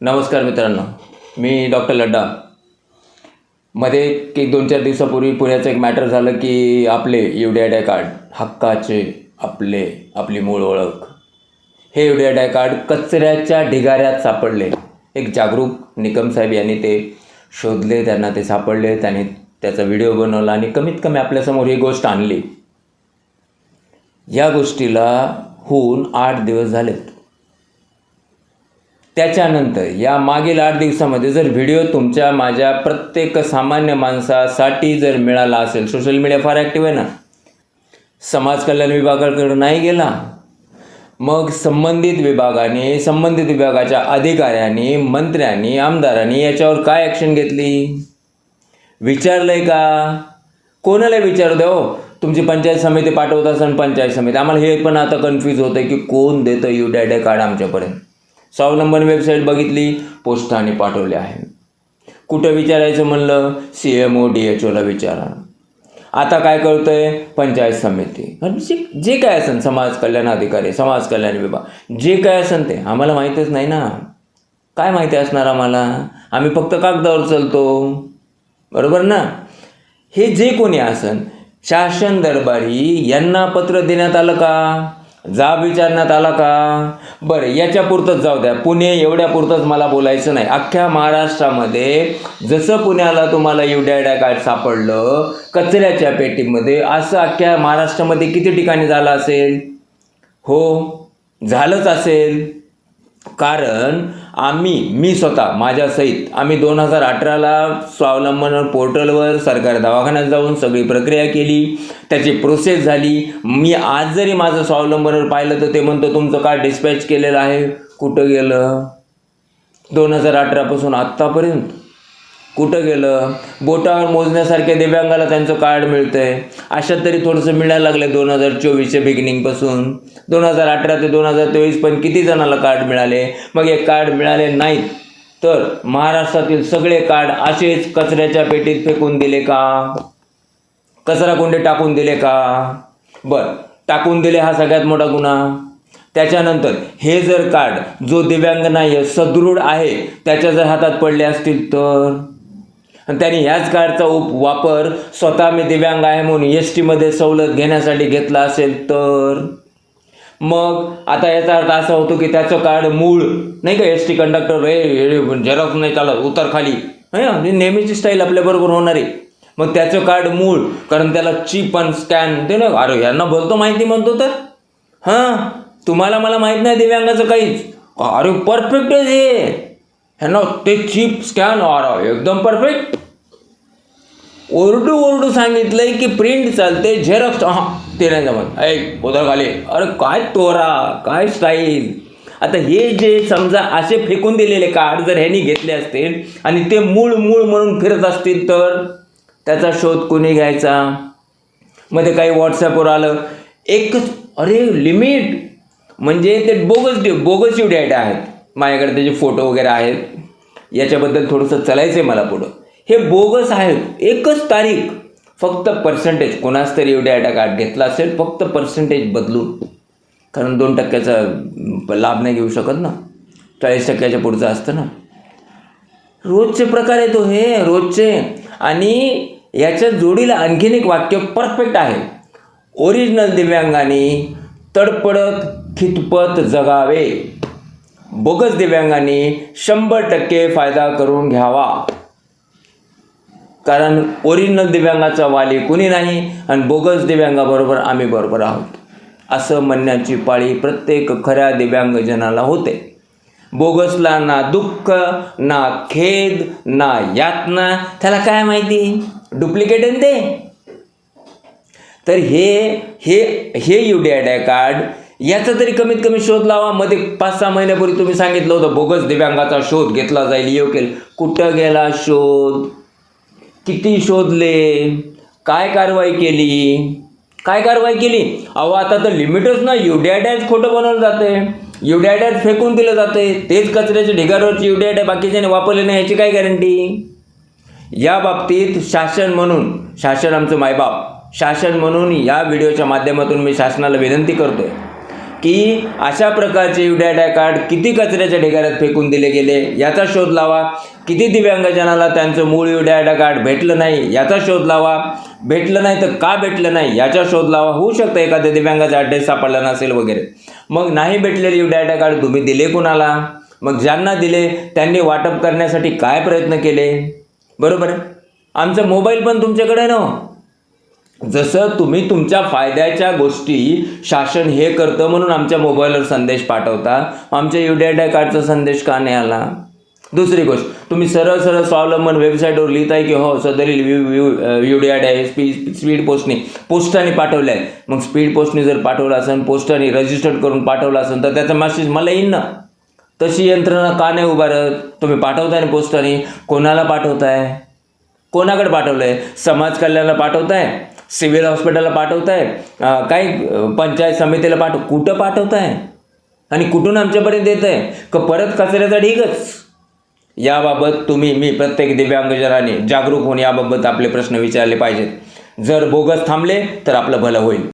नमस्कार मित्रांनो मी डॉक्टर लड्डा. मध्ये एक दोन चार दिवसापूर्वी पुण्याचं एक मॅटर झालं की आपले युडिआयडाय कार्ड हक्काचे आपले आपली मूळ ओळख. हे युडिआयडाय कार्ड कचऱ्याच्या ढिगाऱ्यात सापडले. एक जागरूक निकम साहेब यांनी ते शोधले त्यांना ते सापडले त्यांनी त्याचा व्हिडिओ बनवला आणि कमीत कमी आपल्यासमोर ही गोष्ट आणली. या गोष्टीला होऊन आठ दिवस झालेत. त्याच्यानंतर या मागील आठ दिवसामध्ये जर व्हिडिओ तुमच्या माझ्या प्रत्येक सामान्य माणसासाठी जर मिळाला असेल सोशल मीडिया फार ॲक्टिव्ह आहे ना. समाज कल्याण विभागाकडे नाही गेला मग संबंधित विभागाने संबंधित विभागाच्या अधिकाऱ्यांनी मंत्र्यांनी आमदारांनी याच्यावर काय ॲक्शन घेतली? विचारलंय का? कोणाला विचारू द्या हो? तुमची पंचायत समिती पाठवत असेल पंचायत समिती. आम्हाला हे पण आता कन्फ्यूज होतं आहे की कोण देतं यू डॅडे कार्ड आमच्यापर्यंत? स्वावलंबन वेबसाईट बघितली पोस्टाने पाठवले आहे. कुठं विचारायचं म्हणलं? C M O D H ओला विचारा. आता काय करतोय पंचायत समिती. जे जे काय असेल समाज कल्याण अधिकारी समाज कल्याण विभाग जे काय असेल ते. आम्हाला माहीतच नाही ना. काय माहिती असणार आम्हाला? आम्ही फक्त कागदावर चालतो. बरोबर ना? हे जे कोणी असन शासन दरबारी यांना पत्र देण्यात आलं का? जाब विचारण्यात आला का? बरं याच्यापुरतंच जाऊ द्या. पुणे एवढ्यापुरतंच मला बोलायचं नाही. अख्ख्या महाराष्ट्रामध्ये जसं पुण्याला तुम्हाला युडॅडा कार्ड सापडलं कचऱ्याच्या पेटीमध्ये असं अख्ख्या महाराष्ट्रामध्ये किती ठिकाणी झालं असेल? हो झालंच असेल. कारण आम्ही मी स्वतः माझ्यासहित आम्ही दोन हजार अठराला स्वावलंबन पोर्टलवर सरकारी दवाखान्यात जाऊन सगळी प्रक्रिया केली. त्याची प्रोसेस झाली. मी आज जरी माझं स्वावलंबनवर पाहिलं तर ते म्हणतो तुमचं काय डिस्पॅच केलेलं आहे. कुठं गेलं? दोन हजार अठरापासून आत्तापर्यंत. कुठं गेलं? बोटावर मोजण्यासारख्या दिव्यांगाला त्यांचं कार्ड मिळतं आहे अशा तरी थोडंसं मिळायला लागलं दोन हजार चोवीसच्या बिगिनिंगपासून दोन हजार अठरा ते दोन हजार तेवीस पण किती जणाला कार्ड मिळाले? मग हे कार्ड मिळाले नाहीत. तर महाराष्ट्रातील सगळे कार्ड असेच कचऱ्याच्या पेटीत फेकून दिले का? कचरा कोंडे टाकून दिले का? बरं टाकून दिले हा सगळ्यात मोठा गुन्हा. त्याच्यानंतर हे जर कार्ड जो दिव्यांग नाही आहे सदृढ आहे त्याच्या जर हातात पडले असतील तर? आणि त्यांनी ह्याच कार्डचा उप वापर स्वतः मी दिव्यांग आहे म्हणून एस टीमध्ये सवलत घेण्यासाठी घेतला असेल तर? मग आता याचा अर्थ असा होतो की त्याचं कार्ड मूळ नाही का एस टी कंडक्टर हे झेरॉक्स नाही चालत उतर खाली. नेहमीची स्टाईल आपल्याबरोबर होणार आहे. मग त्याचं कार्ड मूळ कारण त्याला चीप आणि स्कॅन ते ना अरे यांना बोलतो माहिती म्हणतो तर. हां तुम्हाला मला माहीत नाही दिव्यांगाचं काहीच. अरे परफेक्ट आहे हे. ह्यांना ते चिप स्कॅन ऑर एकदम परफेक्ट ओरडू ओरडू सांगितलंय की प्रिंट चालते झेरॉक्स हां ते नाही जमत. ऐक उदर खाली. अरे काय तोरा काय स्टाईल आता हे जे समजा असे फेकून दिलेले कार्ड जर ह्यांनी घेतले असतील आणि ते मूळ मूळ म्हणून फिरत असतील तर त्याचा शोध कोणी घ्यायचा? मध्ये काही व्हॉट्सॲपवर आलं. एकच अरे लिमिट म्हणजे ते बोगस डे बोगस यू डेटा आहेत. माझ्याकडे त्याचे फोटो वगैरे आहेत. याच्याबद्दल थोडंसं चलायचं आहे मला पुढं. हे बोगस आहेत. एकच तारीख. फक्त पर्सेंटेज कोणाच तरी एवढ्या डेटा कार्ड घेतला असेल फक्त पर्सेंटेज बदलून. कारण दोन टक्क्याचा लाभ नाही घेऊ शकत ना. चाळीस टक्क्याच्या पुढचं असतं ना. रोजचे प्रकार आहे तो हो हे रोजचे. आणि याच्या जोडीला आणखीन एक वाक्य परफेक्ट आहे. ओरिजिनल दिव्यांगाने तडपडत खितपत जगावे. बोगस दिव्यांगाने शंभर टक्के फायदा करून घ्यावा. कारण ओरिजिनल दिव्यांगाचा वाली कुणी नाही आणि बोगस दिव्यांगाबरोबर आम्ही बरोबर आहोत. असं म्हणण्याची पाळी प्रत्येक खऱ्या दिव्यांगजनाला होते. बोगसला ना दुःख ना खेद ना यातना. त्याला काय माहिती? डुप्लिकेट आहे ते? तर हे हे हे युडिआयडाय कार्ड याचा तरी कमीत कमी शोध लावा. मध्ये पाच सहा महिन्यापूर्वी तुम्ही सांगितलं होतं बोगस दिव्यांगाचा शोध घेतला जाईल योग्य कुठं गेला शोध? किती शोधले? काय कारवाई केली? काय कारवाई केली? अहो आता तर लिमिटच ना युडिआयडॅच खोटं बनवलं जाते युडिआयडॅच फेकून दिलं जाते तेच कचऱ्याच्या ढिगारवरची युडॅडॅ बाकीच्याने वापरले नाही याची काय गॅरंटी या बाबतीत शासन म्हणून शासन आमचं मायबाप शासन म्हणून या व्हिडिओच्या माध्यमातून मी शासनाला विनंती करतो आहे की अशा प्रकारचे युडॅडा कार्ड किती कचऱ्याच्या ढिगाऱ्यात फेकून दिले गेले याचा शोध लावा. किती दिव्यांगजनाला त्यांचं मूळ युडॅडा कार्ड भेटलं नाही याचा शोध लावा. भेटलं नाही तर का भेटलं नाही याचा शोध लावा. होऊ शकतं एखाद्या दिव्यांगाचा ॲड्रेस सापडला नसेल वगैरे. मग नाही भेटलेले युडॅडा कार्ड तुम्ही दिले कुणाला? मग ज्यांना दिले त्यांनी वाटप करण्यासाठी काय प्रयत्न केले? बरोबर आहे? आमचा मोबाईल पण तुमच्याकडे ना हो. जसं तुम्ही तुमच्या फायद्याच्या गोष्टी शासन हे करतं म्हणून आमच्या मोबाईलवर संदेश पाठवता आमच्या युडॅडा कार्डचा संदेश का नाही आला? दुसरी गोष्ट तुम्ही सरळ सरळ स्वावलंबन वेबसाईटवर लिहिताय की हो सदरील युडॅड आहे स्पीड स्पीड पोस्टने पोस्टाने पाठवलं आहे मग स्पीड पोस्टने जर पाठवलं असेल पोस्टाने रजिस्टर्ड करून पाठवलं असेल तर त्याचा मेसेज मला येईन ना. तशी यंत्रणा का नाही उभारत? तुम्ही पाठवताय ना पोस्टाने कोणाला पाठवताय? कोणाकडे पाठवलं आहे समाज कल्याणला पाठवताय? सिव्हिल हॉस्पिटलला पाठवताय. काही पंचायत समितीला पाठव कुठं पाठवताय? आणि कुठून आमच्यापर्यंत येत आहे का परत कचऱ्याचा ढीगच. याबाबत तुम्ही मी प्रत्येक दिव्यांगजनाने जागरूक होऊन याबाबत आपले प्रश्न विचारले पाहिजेत. जर बोगस थांबले तर आपलं भलं होईल.